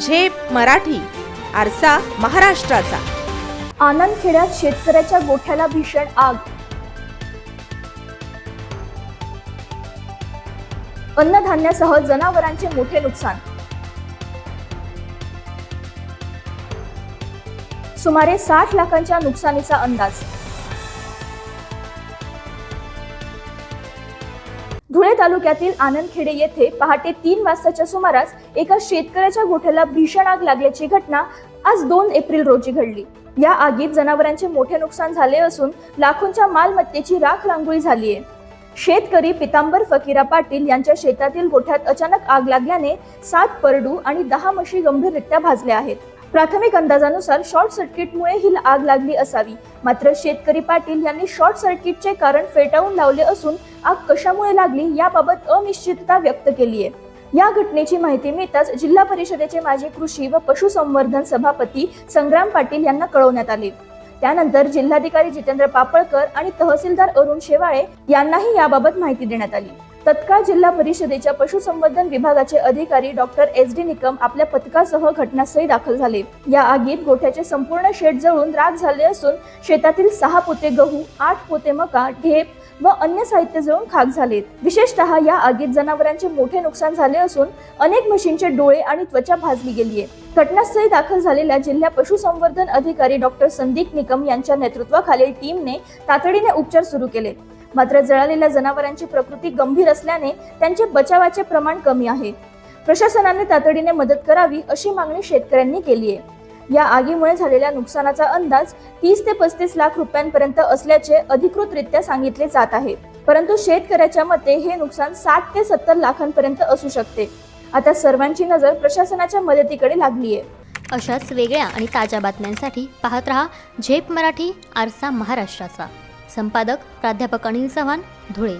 झेप मराठी आरसा महाराष्ट्राचा. आनंद खेड्यात शेतकऱ्याच्या गोठ्याला भीषण आग. अन्नधान्यासह जनावरांचे मोठे नुकसान. सुमारे साठ लाखांच्या नुकसानीचा अंदाज. धुळे तालुक्यातील आनंदखेडे येथे पहाटे तीन वाजताच्या सुमारास एका शेतकऱ्याच्या गोठ्याला भीषण आग लागल्याची घटना आज दोन एप्रिल रोजी घडली. या आगीत जनावरांचे मोठे नुकसान झाले असून लाखोंच्या मालमत्तेची राख रांगोळी झाली आहे. शेतकरी पितांबर फकीरा पाटील यांच्या शेतातील गोठ्यात अचानक आग लागल्याने सात परडू आणि दहा म्हशी गंभीररित्या भाजल्या आहेत. प्राथमिक अंदाजानुसार शॉर्ट सर्किटमुळे ही आग लागली असावी. मात्र शेतकरी पाटील यांनी शॉर्ट सर्किटचे कारण फेटाळून लावले असून आग कशामुळे लागली याबाबत अनिश्चितता व्यक्त केली आहे. या घटनेची माहिती मिळताच जिल्हा परिषदेचे माजी कृषी व पशुसंवर्धन सभापती संग्राम पाटील यांना कळवण्यात आले. त्यानंतर जिल्हाधिकारी जितेंद्र पापळकर आणि तहसीलदार अरुण शेवाळे यांनाही याबाबत माहिती देण्यात आली. तत्काळ जिल्हा परिषदेच्या पशुसंवर्धन विभागाचे अधिकारी डॉक्टर एस डी निकम आपल्या पथकासह घटनास्थळी दाखल झाले. या आगीत गोठ्याचे संपूर्ण शेड जळून राख झाले असून शेतातील सहा पोते गहू आठ पोते मका ढेप व अन्य साहित्य जळून खाक झालेत. विशेषतः या आगीत जनावरांचे मोठे नुकसान झाले असून अनेक म्हशींचे डोळे आणि त्वचा भाजली गेली आहे. घटनास्थळी दाखल झालेल्या जिल्हा पशुसंवर्धन अधिकारी डॉक्टर संदीप निकम यांच्या नेतृत्वाखालील टीमने तातडीने उपचार सुरू केले. मात्र जळालेल्या जनावरांची प्रकृती गंभीर असल्याने त्यांचे बचावाचे प्रमाण कमी आहे. प्रशासनाने तातडीने मदत करावी अशी मागणी शेतकऱ्यांनी केली आहे. या आगीमुळे झालेल्या नुकसानाचा अंदाज तीस ते पस्तीस लाख रुपयांपर्यंत असल्याचे अधिकृतरित्या सांगितले जात आहे. परंतु शेतकऱ्याच्या मते हे नुकसान साठ ते सत्तर लाखांपर्यंत असू शकते. आता सर्वांची नजर प्रशासनाच्या मदतीकडे लागली आहे अशाच वेगळ्या आणि ताज्या बातम्यांसाठी पाहत रहा झेप मराठी आरसा महाराष्ट्राचा. संपादक प्राध्यापक अनिल चव्हाण धुळे.